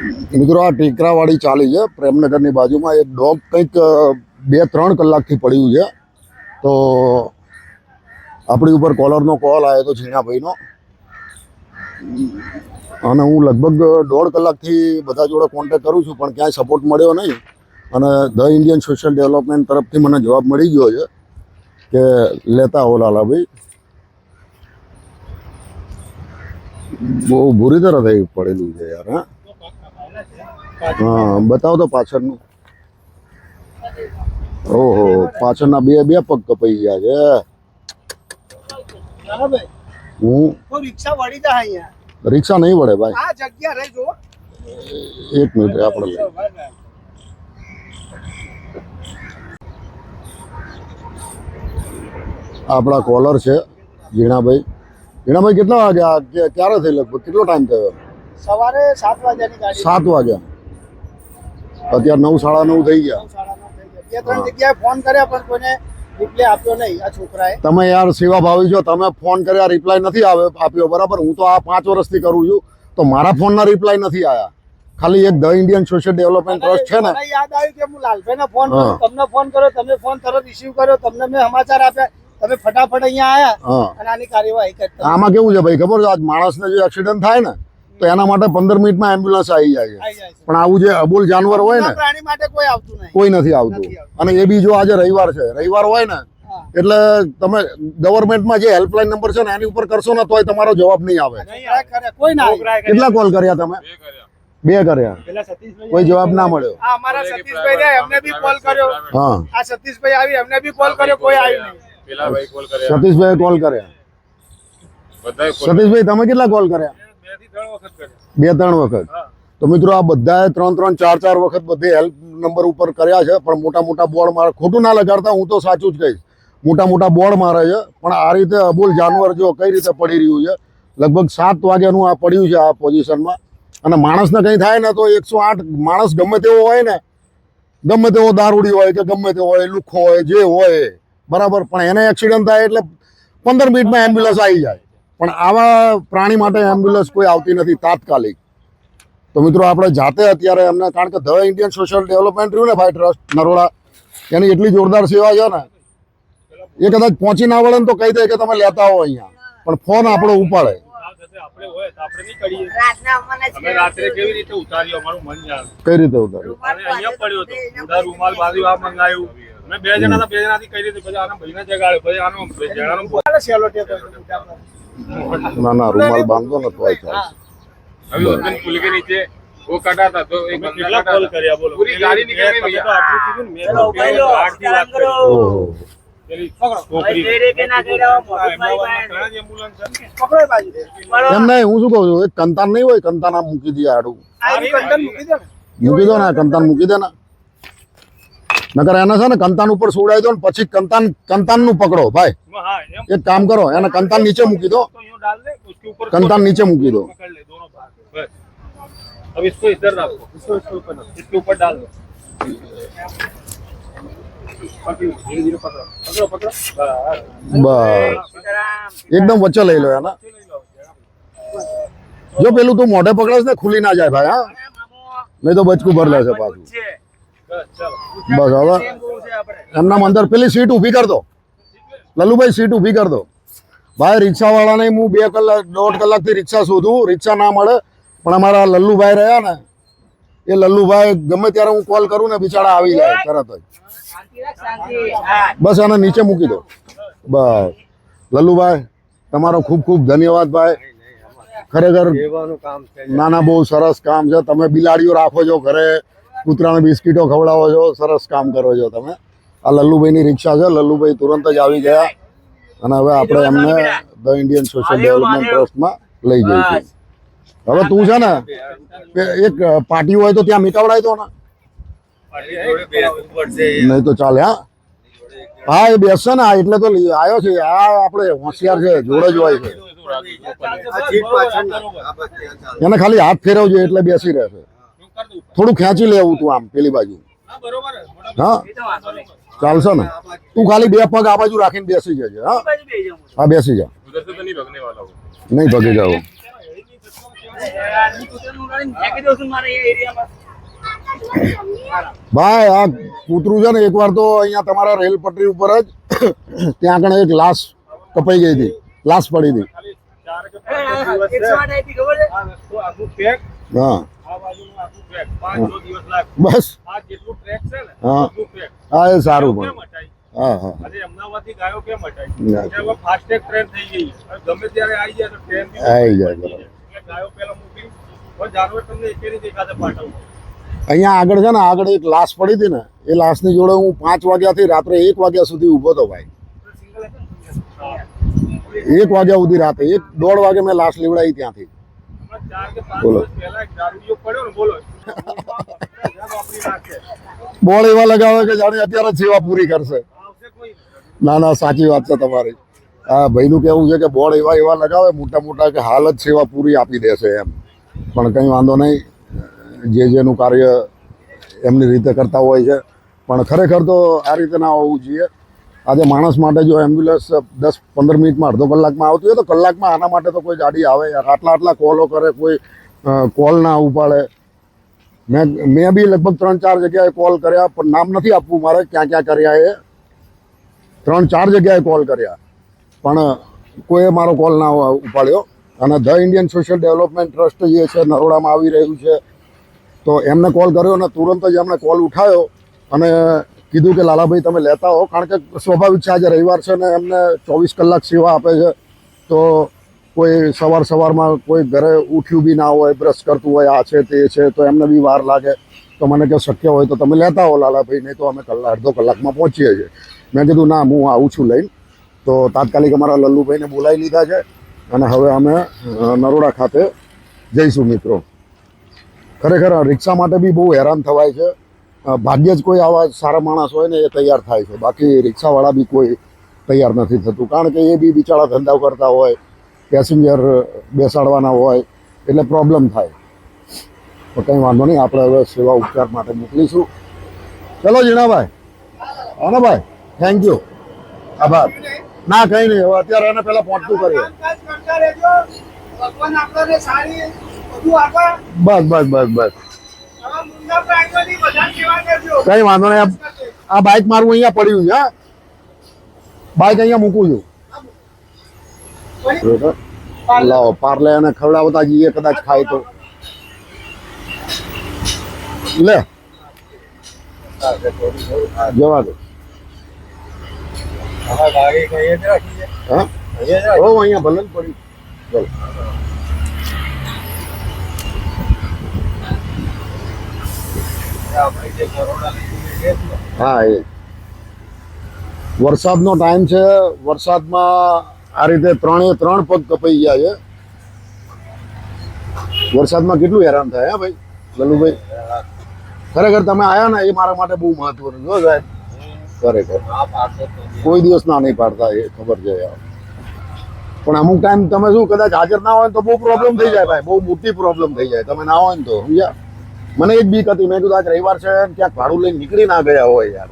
મિત્રો, આ ટેકરાવાળી ચાલી છે. પ્રેમનગરની બાજુમાં એક ડોગ કંઈક બે ત્રણ કલાકથી પડ્યું છે. તો આપણી ઉપર કોલરનો કોલ આવ્યો હતો ઝીણાભાઈનો. અને હું લગભગ દોઢ કલાકથી બધા જોડે કોન્ટેક્ટ કરું છું, પણ ક્યાંય સપોર્ટ મળ્યો નહીં. અને ધ ઇન્ડિયન સોશિયલ ડેવલપમેન્ટ તરફથી મને જવાબ મળી ગયો છે કે, લેતા આવો લાલાભાઈ. બહુ બુરી તરફ પડેલું છે યાર, હા. હા બતાવો તો પાછળનું. ઓહો પાછળના બે બે પગ કપાઈ ગયા છે. હું? રિક્ષા વળી જાય અહીંયા. રિક્ષા નહીં વળે ભાઈ. આ જગ્યા રહી જો. એક મિનિટ આપણે. આપણા કોલર છે ઝીણાભાઈ. ઝીણાભાઈ કેટલા વાગ્યા ક્યારે થઈ લગભગ? કેટલો ટાઈમ થયો? સવારે સાત વાગ્યાની સાત વાગ્યા. અત્યારે નવ સાડા નવ થઈ ગયા. સાડા નવ થઈ ગયા. બે ત્રણ જગ્યાએ ફોન કર્યા પણ કોઈને રિપ્લે આપ્યો નહીં આ છોકરાએ. તમે યાર સેવા ભાવી છો તમે ફોન કર્યા રિપ્લાય નથી આવે આપ્યો બરાબર? હું તો આ પાંચ વર્ષથી કરું છું તો મારા ફોનના રિપ્લાય નથી આવ્યા ખાલી એક the Indian social development trust છે ને. યાદ આવ્યું કે હું લાલભાઈને ફોન તમને ફોન કર્યો તમે ફોન તરત રિસીવ કર્યો તમને મેં સમાચાર આપ્યા. તમે ફટાફટ અહીંયા આયા અને આની કાર્યવાહી કરતા આમાં કેવું છે ભાઈ? ખબર છે? આજ માણસને જો એક્સિડન્ટ થાય ને તો એના માટે પંદર મિનિટમાં એમ્બ્યુલન્સ આવી જાય છે. આવી પણ આવું જે અબોલ જાનવર હોય ને પ્રાણી માટે કોઈ આવતું નહીં. કોઈ નથી આવતું. અને એ બી જો આજે રવિવાર છે. રવિવાર હોય ને એટલે તમે ગવર્મેન્ટમાં જે હેલ્પલાઇન નંબર છે ને એની ઉપર કરશો ને તોય તમારો જવાબ નહીં આવે. કોઈ ના આવે. કેટલા કોલ કર્યા તમે? બે કર્યા. કોઈ જવાબ ના મળ્યો. અમારા સતીશભાઈ રહ્યા, એમને બી કોલ કર્યો. હા. આ સતીશભાઈ આવી એમને બી કોલ કર્યો કોઈ આવ્યું નહીં. પેલા ભાઈ કોલ કર્યા. સતીશભાઈ કોલ કર્યા. સતીશભાઈ તમે કેટલા કોલ કર્યા? બે ત્રણ વખત? તો મિત્રો આ બધાએ ત્રણ ત્રણ ચાર ચાર વખત બધે હેલ્પ નંબર ઉપર કર્યા છે પણ મોટા મોટા બોર્ડ મારે ખોટું ના લગાડતા હું તો સાચું જ કહીશ. મોટા મોટા બોર્ડ મારે છે પણ આ રીતે અબોલ જાનવર જો કઈ રીતે પડી રહ્યું છે લગભગ સાત વાગ્યાનું આ પડ્યું છે આ પોઝિશનમાં અને માણસને કંઈ થાય ને તો એકસો આઠ માણસ ગમે તેવો હોય ને ગમે તેવો દારૂડી હોય કે ગમે તેવો હોય લુખો હોય જે હોય બરાબર. પણ એને એક્સિડન્ટ થાય એટલે પંદર મિનિટમાં એમ્બ્યુલન્સ આવી જાય. પણ આવા પ્રાણી માટે એમ્બ્યુલન્સ કોઈ આવતી નથી તાત્કાલિક. તો મિત્રો આપણે જાતે અત્યારે એમને કારણ કે ધ ઇન્ડિયન સોશિયલ ડેવલપમેન્ટ રહ્યું ને ભાઈ ટ્રસ્ટ નરોડા એની એટલી જોરદાર સેવા છે ને એ કદાચ પહોંચી ના વળે ને તો કહી દે કે તમે લેતા હો અહીંયા. પણ ફોન આપણો ઉપાડે. આપણે હોય તો આપણે નહીં કરીએ રાતના અમને અમે રાત્રે કેવી રીતે ઉતાર્યો? અમારું મન જાણ. કઈ રીતે ઉતાર્યું? બે જણા બે જણા કઈ રીતે પછી આના ભાઈને જગાડ્યો પછી આનો જણાનો ચાલે સેલો ટેપ હોય તો મોટા પર. ના ના રૂમાલ બાંધો ને તો ચાલશે अभी उस दिन पुल के नीचे वो कटा था तो एक बंदा कटा था કર્યા બોલો પૂરી ગાડી નીકળી ગઈ ભૈયા ઓહો છોકરી પકડો એ બાજુ. એમ નહીં હું શું કહું છું એક કંતાન નહીં હોય કંતાન આમ મૂકી દે આડું આ એની કંડન મૂકી દે ને. મૂકી દો ને કંતાન મૂકી દે ને નકર એને છે ને કંતાન ઉપર સુવડાવી દો ને પછી કંતાન કંતાન નું પકડો ભાઈ हाँ एम એક કામ કરો એને કંતાન નીચે મૂકી દો तो यूं डाल दे उसके ऊपर कंतान नीचे मूकी दो पकड़ ले दोनों भाग बस अब इसको इधर रखो इसको इसके ऊपर इसके ऊपर डाल दो पकड़ो धीरे धीरे पकड़ो पकड़ो पकड़ो बस। બસ એકદમ વચ્ચે લઈ લો એના જો પેલું તું મોઢે પકડે ને ખુલી ના જાય ભાઈ હા નહીં તો બચકું ભર લેશે પાછું बस चलो બસ હવે એમના અંદર પેલી સીટ ઊભી કર દો. લલ્લુભાઈ સીટ ઊભી કર દો. ભાઈ રિક્ષાવાળાને હું બે કલાક દોઢ કલાકથી રિક્ષા શોધું રિક્ષા ના મળે પણ અમારા લલ્લુભાઈ રહ્યા ને એ લલ્લુભાઈ ગમે ત્યારે હું કોલ કરું ને બિચારા આવી જાય તરત જ. બસ એને નીચે મૂકી દો. બસ. લલ્લુભાઈ તમારો ખૂબ ખૂબ ધન્યવાદ ભાઈ. ખરેખર ના ના બહુ સરસ કામ છે. તમે બિલાડીઓ રાખો છો ઘરે. કૂતરાને બિસ્કીટો ખવડાવો છો સરસ કામ કરો છો તમે. આ લલ્લુભાઈની રિક્ષા છે લલ્લુભાઈ તુરંત જ આવી ગયા. અને હવે આપણે એમને ધ ઇન્ડિયન સોશિયલ ડેવલપમેન્ટ ટ્રસ્ટમાં લઈ જઈશું હવે તું છે ને એક પાર્ટી હોય તો ત્યાં મીટાવડાવી તો ને. નહીં તો ચાલે હા. હા એ બેસશે ને આ એટલે તો આવ્યો છે. આ આપણે હોશિયાર છે જોડે જ હોય છે. એને ખાલી હાથ ફેરવજો એટલે બેસી રહેશે. થોડું ખેંચી લેવું તું આમ પેલી બાજુ. હા ચાલશે ને? તું ખાલી બે પગ આ બાજુ રાખીને બેસી જજે હા? હા બેસી જા. નહીં ભગી જાવ ભાઈ આ કૂતરું છે ને એકવાર તો અહીંયા તમારા રેલ પટરી ઉપર જ ત્યાં આગળ એક લાશ કપાઈ ગઈ હતી. લાશ પડી હતી. હા. બસ. હા. એ સારું પણ. હા હા. અમદાવાદથી ગાયો કેમ ના. હટાય હવે ટ્રેન થઈ ગઈ. ગમે ત્યારે આવી જાય તો ટ્રેન આવી જાય, એટલે ગાયો પહેલા મૂકી. જાનવર તમને એકે નહીં દેખાતા પાટવું અહીંયા આગળ છે ને આગળ એક લાશ પડી હતી ને એ લાશની જોડે હું પાંચ વાગ્યાથી રાત્રે એક વાગ્યા સુધી ઊભો હતો ભાઈ. એક વાગ્યા સુધી રાતે એક દોઢ વાગે મેં લાશ લેવડાવી ત્યાંથી. બોલો. બોલો એવા લગાવે કે જાણે અત્યારે સેવા પૂરી કરશે. ના ના, સાચી વાત છે તમારી. હા ભાઈનું કહેવું છે કે બોર્ડ એવા એવા લગાવે, મોટા મોટા કે હાલ જ સેવા પૂરી આપી દેશે એમ. પણ કંઈ વાંધો નહીં, જે જેનું કાર્ય એમની રીતે કરતા હોય છે. પણ ખરેખર તો આ રીતે ના હોવું જોઈએ. આજે માણસ માટે જો એમ્બ્યુલન્સ દસ, પંદર મિનિટમાં અડધો કલાકમાં આવતી હોય તો કલાકમાં આના માટે તો કોઈ ગાડી આવે. યાર આટલા આટલા કોલો કરે, કોઈ કોલ ના ઉપાડે. મેં મેં બી લગભગ ત્રણ, ચાર જગ્યાએ કોલ કર્યા, પણ નામ નથી આપવું મારે ક્યાં ક્યાં કર્યા એ. ત્રણ, ચાર જગ્યાએ કોલ કર્યા. પણ કોઈએ મારો કોલ ના ઉપાડ્યો. અને the Indian social development trust જે છે, નરોડામાં આવી રહ્યું છે. તો એમને કોલ કર્યો અને તુરંત જ એમણે કોલ ઉઠાવ્યો અને કીધું કે લાલાભાઈ તમે લેતા હો, કારણ કે સ્વાભાવિક છે, આજે રવિવાર છે ને એમને ચોવીસ કલાક સેવા આપે છે. તો કોઈ સવાર સવારમાં કોઈ ઘરે ઉઠ્યું બી ના હોય, બ્રશ કરતું હોય, આ છે, તે છે, તો એમને બી વાર લાગે. તો મને કે શક્ય હોય તો તમે લેતા હો લાલાભાઈ, નહીં તો અમે કલાક અડધો કલાકમાં પહોંચીએ છીએ. મેં કીધું, ના, હું આવું છું લઈને. તો તાત્કાલિક અમારા લલ્લુભાઈને બોલાવી લીધા છે અને હવે અમે નરોડા ખાતે જઈશું મિત્રો. ખરેખર રિક્ષા માટે બી બહુ હેરાન થવાય છે. ભાગ્યે જ કોઈ આવા સારા માણસ હોય ને એ તૈયાર થાય છે. બાકી રિક્ષાવાળા બી કોઈ તૈયાર નથી થતું. કારણ કે એ બી બિચારા ધંધા કરતા હોય પેસેન્જર બેસાડવાના હોય એટલે પ્રોબ્લેમ થાય. તો કંઈ વાંધો નહીં આપણે હવે સેવા ઉપચાર માટે મોકલીશું ચલો જીણાભાઈ હા ને ભાઈ થેન્ક યુ આભાર. ના કંઈ નહીં હવે અત્યારે એને પહેલાં પહોંચતું કરીએ. બસ બસ બસ બસ. કંઈ વાંધો નહીં. આ- બાઇક મારું અહીંયા પડ્યું છે, હા. બાઇક અહીંયા મૂકું છું. લાવો પાર્લે અને ખવડાવતા જઈએ, કદાચ ખાય તો. લે. જવા દો. હા. અહીંયા ભલે પડ્યું ચલો હા, એ. વરસાદનો ટાઈમ છે, વરસાદમાં આ રીતે ત્રણે ત્રણ પગ કપાઈ ગયા છે. વરસાદમાં કેટલું હેરાન થાય, હા, ભાઈ? લલ્લુભાઈ ખરેખર તમે આયા ને, એ મારા માટે બહુ મહત્વનું જો સાહેબ. ખરેખર. કોઈ દિવસ ના નહીં પાડતા, એ ખબર છે યાર પણ અમુક ટાઈમ તમે શું, કદાચ હાજર ના હોય તો બહુ પ્રોબ્લેમ થઈ જાય, ભાઈ. બહુ મોટી પ્રોબ્લેમ થઈ જાય. તમે ના હોય ને તો, સમજ્યા? મને એક બીક હતી. મેં કીધું આજ રવિવાર છે ક્યાંક ભાડું લઈને નીકળી ના ગયા હોય યાર.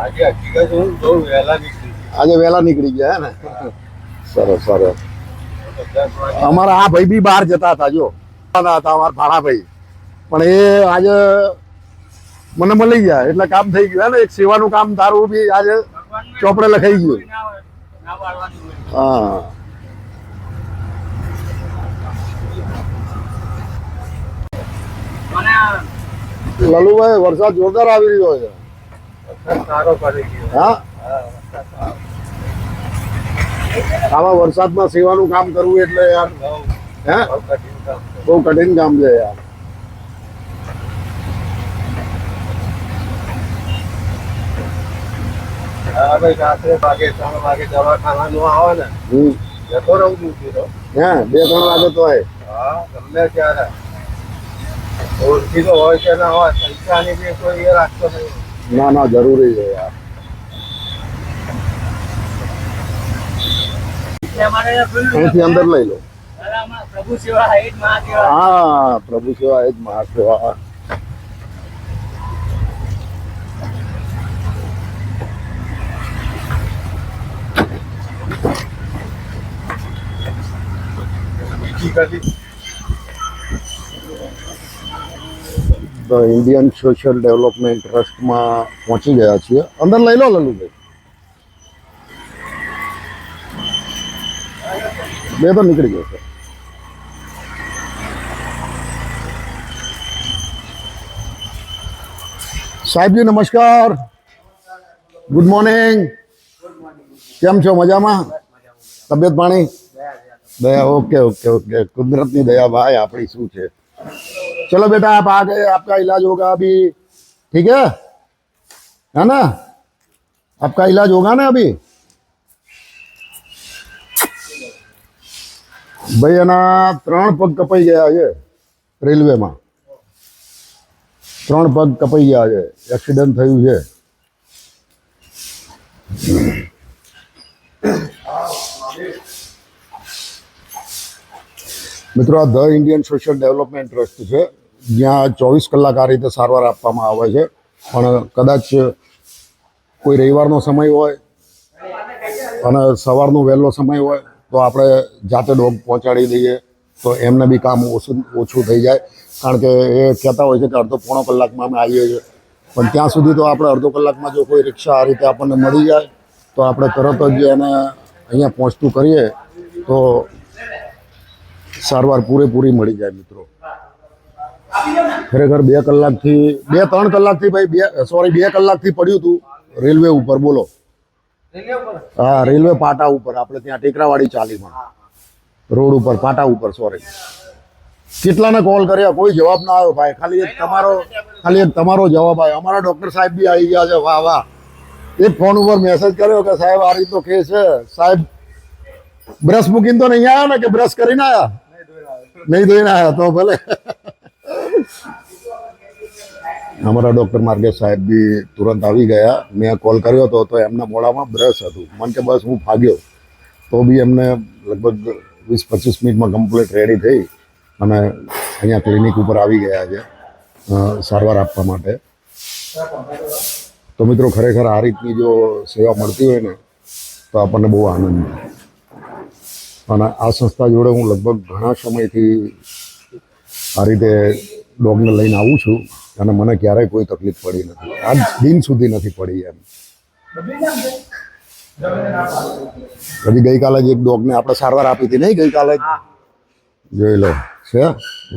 આજે હકીકત હું બહુ વહેલા નીકળી આજે વહેલા નીકળી ગયા ને? સરસ સરસ. અમારા આ ભાઈ બી બહાર જતા હતા જો. હતા અમારા ભાડા ભાઈ. પણ એ આજે મને મળી ગયા એટલે કામ થઈ ગયું ને. એક સેવાનું કામ તારું બી આજે ચોપડે લખાઈ ગયું. હા. લલુભાઈ વરસાદ જોરદાર આવી રહ્યો છે. હા? આવા વરસાદમાં સેવાનું કામ કરવું એટલે યાર હે? બહુ કઠિન કામ છે યાર. રાત્રે વાગે ત્રણ વાગે દવાખાનાનું આવે ને. જતો રહું છું હે બે ત્રણ વાગે તો ગમે ત્યારે. ઓળખીતો હોય કે ના હોય પૈસાની બી કોઈ એ રાખતો નહીં. ના ના જરૂરી છે યાર. અહીંથી અંદર લઈ લો. પ્રભુ સેવા હે જ મહાદેવા હા પ્રભુ સેવા એ જ મહાસેવા. બીજી કદી ઇન્ડિયન સોશિયલ ડેવલપમેન્ટ ટ્રસ્ટમાં પહોંચી ગયા છીએ. અંદર લઈ લો લલ્લુભાઈ બે તો નીકળી ગયો છે. સાહેબજી, નમસ્કાર. ગુડ મોર્નિંગ કેમ છો? મજામાં? તબિયત પાણી? દયા, ઓકે ઓકે ઓકે. કુદરતની દયા ભાઈ, આપણી શું છે? चलो बेटा आप आ गए आपका इलाज होगा अभी ठीक है है ना आपका इलाज होगा ना अभी ભાઈ એના ત્રણ પગ કપાઈ ગયા છે રેલવેમાં ત્રણ પગ કપાઈ ગયા છે એક્સિડન્ટ થયું છે મિત્રો, આ the Indian social development trust છે. જ્યાં ચોવીસ કલાક આ રીતે સારવાર આપવામાં આવે છે. પણ કદાચ કોઈ રવિવારનો સમય હોય અને સવારનો વહેલો સમય હોય, તો આપણે જાતે ડોગ પહોંચાડી દઈએ. તો એમને બી કામ ઓછું ઓછું થઈ જાય. કારણ કે એ કહેતા હોય છે કે અડધો પોણો કલાકમાં અમે આવીએ છીએ. પણ ત્યાં સુધી તો આપણે અડધો કલાકમાં જો કોઈ રિક્ષા આ રીતે આપણને મળી જાય, તો આપણે તરત જ એને અહીંયા પહોંચતું કરીએ. તો સારવાર પૂરેપૂરી મળી જાય મિત્રો. ખરેખર બે કલાકથી બે ત્રણ કલાકથી ભાઈ બે સોરી બે કલાકથી પડ્યું હતું રેલવે ઉપર બોલો. હા રેલવે પાટા ઉપર આપણે ત્યાં ટેકરાવાડી ચાલીમાં. રોડ ઉપર પાટા ઉપર સોરી કેટલાને કોલ કર્યા? કોઈ જવાબ ના આવ્યો ભાઈ. ખાલી એક તમારો ખાલી એક તમારો જવાબ આવ્યો. અમારા ડૉક્ટર સાહેબ બી આવી ગયા છે. વાહ વાહ. એક ફોન ઉપર મેસેજ કર્યો કે સાહેબ આ રીતનો કેસ છે. સાહેબ બ્રશ મૂકીને તો નહીં આવ્યા ને કે બ્રશ કરીને આવ્યા નહીં ધોઈને આવ્યા તો ભલે. અમારા ડૉક્ટર માર્ગે સાહેબ બી તુરંત આવી ગયા. મેં કોલ કર્યો હતો તો એમના મોડામાં બ્રશ હતું. મને કે બસ હું ભાગ્યો. તો બી એમને લગભગ વીસ પચીસ મિનિટમાં કમ્પ્લીટ રેડી થઈ અને અહીંયા ક્લિનિક ઉપર આવી ગયા છે સારવાર આપવા માટે. તો મિત્રો ખરેખર આ રીતની જો સેવા મળતી હોય ને, તો આપણને બહુ આનંદ થાય અને આ સંસ્થા જોડે હું લગભગ ઘણા સમયથી આ રીતે ડોગને લઈને આવું છું અને મને ક્યારેય કોઈ તકલીફ પડી નથી. આજ દિન સુધી નથી પડી એમ. હજી ગઈકાલે જ એક ડોગને આપણે સારવાર આપી હતી નહીં ગઈકાલે જોઈ લો. છે?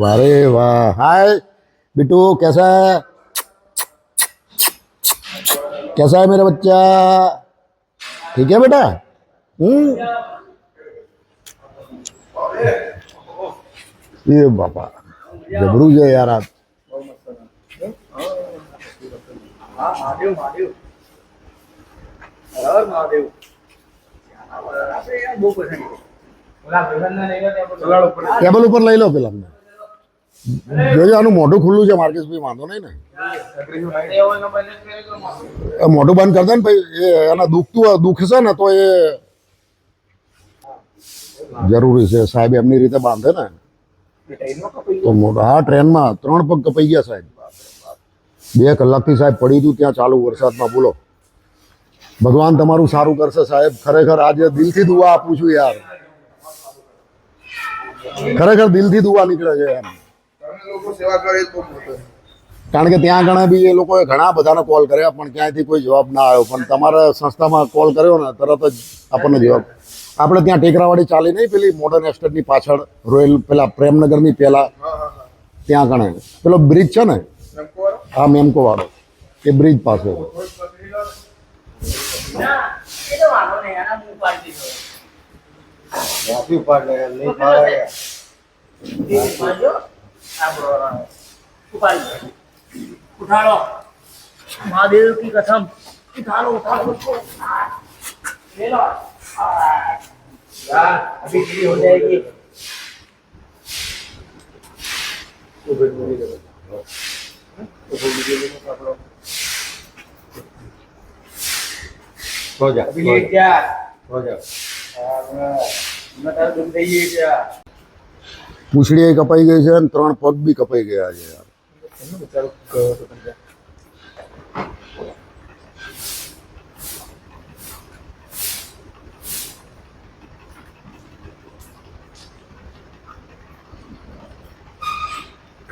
વારે વાહ. હાય બીટુ કેસા? કેસા હે મેરા બચ્ચા? ઠીક હે બેટા? હમ? ઓલા બાપા. લઈ છે યાર આ. ટેબલ ઉપર લઈ લો પેલા જોજો આનું મોઢું ખુલ્લું છે માર્કેશભાઈ વાંધો નહીં ને. એ મોઢું બંધ કરતા ને ભાઈ એ એના દુખતું દુખશે ને તો એ જરૂરી છે સાહેબ, એમની રીતે બાંધે ને. તો હા, ટ્રેનમાં ત્રણ પગ કપાઈ ગયા સાહેબ. બે કલાકથી સાહેબ પડી હતું, ત્યાં ચાલુ વરસાદમાં. બોલો. ભગવાન તમારું સારું કરશે સાહેબ. ખરેખર આજે દિલથી દુઆ આપું છું યાર. ખરેખર દિલથી દુઆ નીકળે છે એમ. કારણ કે ત્યાં ઘણા બી એ લોકોએ ઘણા બધાને કોલ કર્યા, પણ ક્યાંયથી કોઈ જવાબ ના આવ્યો. પણ તમારા સંસ્થામાં કોલ કર્યો ને, તરત જ આપણને જવાબ આપણે ત્યાં ટેકરાવાડી ચાલી નહીં પેલી મોડર્ન એસ્ટેટની પાછળ રોયલ પેલા પ્રેમનગરની પહેલા ત્યાં કણે પેલો બ્રિજ છે ને હા મેમકો વાળો એ બ્રિજ પાસે ઉઠાડો મહાદેવ કી કસમ ઉઠાડો ઉઠાડો अभी पूरी हो जाएगी પૂછડી કપાઈ ગઈ છે અને ત્રણ પગ બી કપાઈ ગયા છે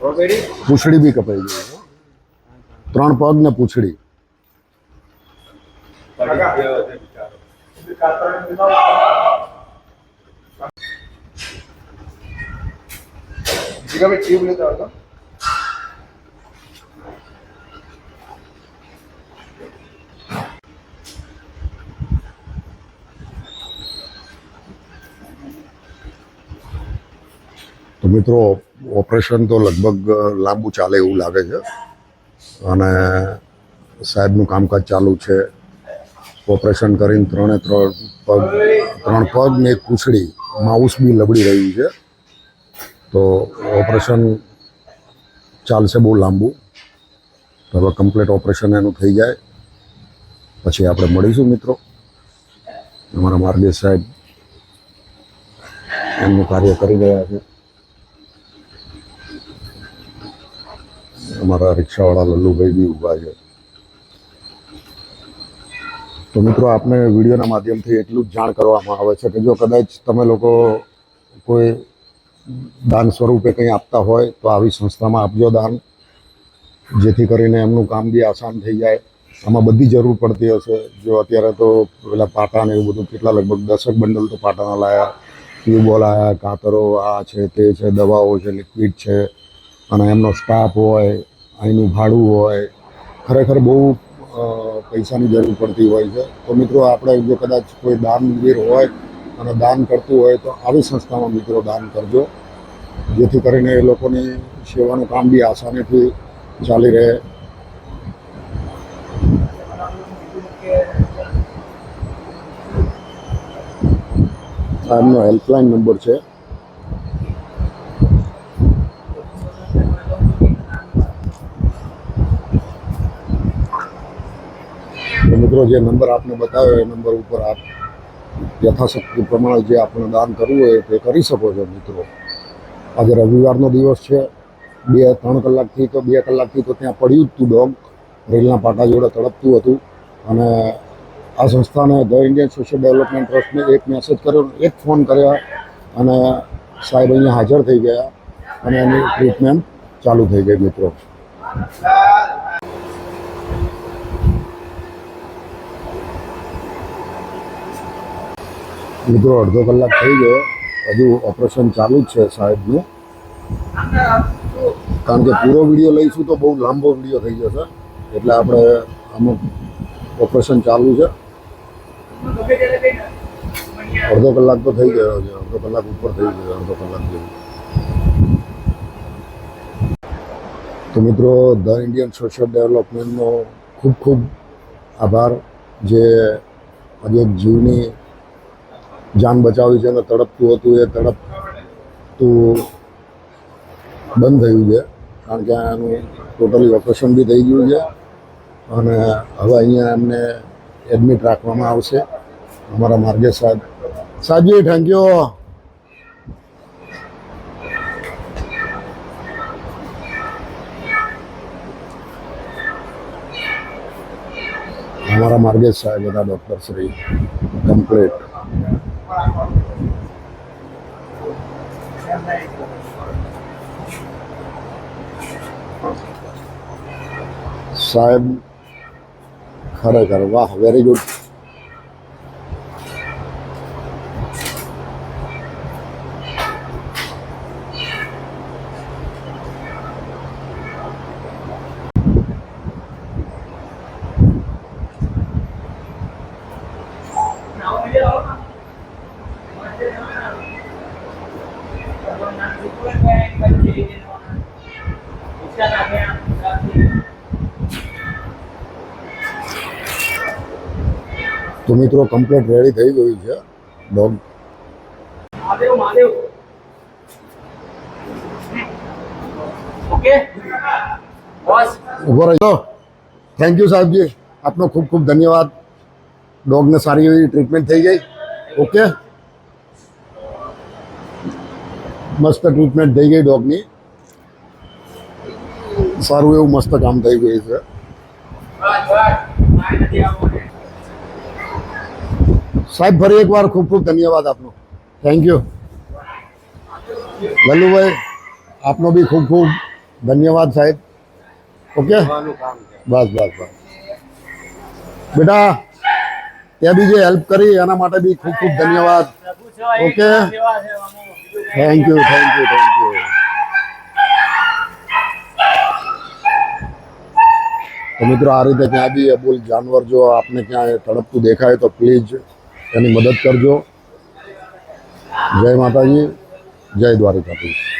પૂંછડી બી કપાઈ ગઈ ત્રણ પગ ને પૂછડી. તો મિત્રો ઓપરેશન તો લગભગ લાંબુ ચાલે એવું લાગે છે. અને સાહેબનું કામકાજ ચાલુ છે. ઓપરેશન કરીને ત્રણે ત્રણ પગ ત્રણ પગ ને એક પૂંછડી માઉસ બી લબડી રહ્યું છે. તો ઓપરેશન ચાલશે બહુ લાંબુ. તો હવે કમ્પ્લીટ ઓપરેશન એનું થઈ જાય. પછી આપણે મળીશું મિત્રો. અમારા માર્ગે સાહેબ એમનું કાર્ય કરી રહ્યા છે. અમારા રિક્ષાવાળા લલ્લુભાઈ બી ઊભા છે. તો મિત્રો, આપને વિડીયોના માધ્યમથી એટલું જ જાણ કરવામાં આવે છે કે જો કદાચ તમે લોકો કોઈ દાન સ્વરૂપે કંઈ આપતા હોય, તો આવી સંસ્થામાં આપજો દાન. જેથી કરીને એમનું કામ બી આસાન થઈ જાય. આમાં બધી જરૂર પડતી હશે. જો અત્યારે તો પેલા પાટા ને એવું બધું કેટલા, લગભગ દસક બંડલ તો પાટાના લાયા. ટ્યુબવેલ આવ્યા કાતરો આ છે, તે છે, દવાઓ છે, લિક્વિડ છે. અને એમનો સ્ટાફ હોય, અહીંનું ભાડું હોય, ખરેખર બહુ પૈસાની જરૂર પડતી હોય છે. તો મિત્રો, આપણે જો કદાચ કોઈ દાનવીર હોય અને દાન કરતું હોય, તો આવી સંસ્થામાં મિત્રો દાન કરજો. જેથી કરીને એ લોકોની સેવાનું કામ બી આસાનીથી ચાલી રહે. એમનો હેલ્પલાઇન નંબર છે તો મિત્રો, જે નંબર આપને બતાવ્યો એ નંબર ઉપર આપ યથાશક્તિ પ્રમાણે જે આપણે દાન કરવું હોય તે કરી શકો છો, મિત્રો. આજે રવિવારનો દિવસ છે. બે, ત્રણ કલાકથી તો, બે કલાકથી તો ત્યાં પડ્યું જ હતું ડોગ રેલના પાટા જોડે તડપતું હતું. અને આ સંસ્થાને ધ ઇન્ડિયન સોશિયલ ડેવલપમેન્ટ ટ્રસ્ટને એક મેસેજ કર્યો, એક ફોન કર્યા અને સાહેબ અહીંયા હાજર થઈ ગયા અને એની ટ્રીટમેન્ટ ચાલુ થઈ ગઈ, મિત્રો. મિત્રો, અડધો કલાક થઈ ગયો. હજુ ઓપરેશન ચાલુ જ છે સાહેબનું. કારણ કે પૂરો વીડિયો લઈશું તો બહુ લાંબો વીડિયો થઈ જશે. એટલે આપણે અમુક ઓપરેશન ચાલુ છે. અડધો કલાક તો થઈ ગયો છે. અડધો કલાક ઉપર થઈ ગયો અડધો કલાક જેવું. તો મિત્રો, ધ ઇન્ડિયન સોશિયલ ડેવલપમેન્ટનો ખૂબ ખૂબ આભાર. જે આજે જીવની જાન બચાવી છે અને તડપતું હતું, એ તડપતું બંધ થયું છે. કારણ કે એનું ટોટલી ઓપરેશન બી થઈ ગયું છે. અને હવે અહીંયા એમને એડમિટ રાખવામાં આવશે. અમારા માર્ગે સાહેબ. સાહેબજી થેન્ક યુ અમારા માર્ગેશ સાહેબ બધા ડૉક્ટર શ્રી. કમ્પ્લીટ સાહેબ ખરેખર વાહ વેરી ગુડ તો મિત્રો કમ્પ્લીટ રેડી થઈ ગયું છે. Dog Mahadev Mahadev okay. Boss. ઊભો રહ્યો થેન્ક યુ સાહેબજી. આપનો ખૂબ ખૂબ ધન્યવાદ. ડોગને સારી એવી ટ્રીટમેન્ટ થઈ ગઈ. ઓકે મસ્ત ટ્રીટમેન્ટ થઈ ગઈ ડોગની સારું એવું મસ્ત કામ થઈ ગયું છે બસ બસ મારે નથી આવવું ને. સાહેબ ફરી એકવાર ખૂબ ખૂબ ધન્યવાદ આપનો થેન્ક યુ લલ્લુભાઈ આપનો બી ખૂબ ખૂબ ધન્યવાદ સાહેબ ઓકે બસ બસ બસ બેટા ત્યાં બી જે હેલ્પ કરી એના માટે બી ખૂબ ખૂબ ધન્યવાદ પ્રભુ સેવા એ ઓકે. સેવા છે આમાં. બીજું કંઈ thank you thank you thank you તો મિત્રો આ રીતે ક્યાં બી અબોલ જાનવર જો આપને ક્યાંય તડપતું દેખાય તો પ્લીઝ એની મદદ કરજો. જય માતાજી જય દ્વારિકાધીશ.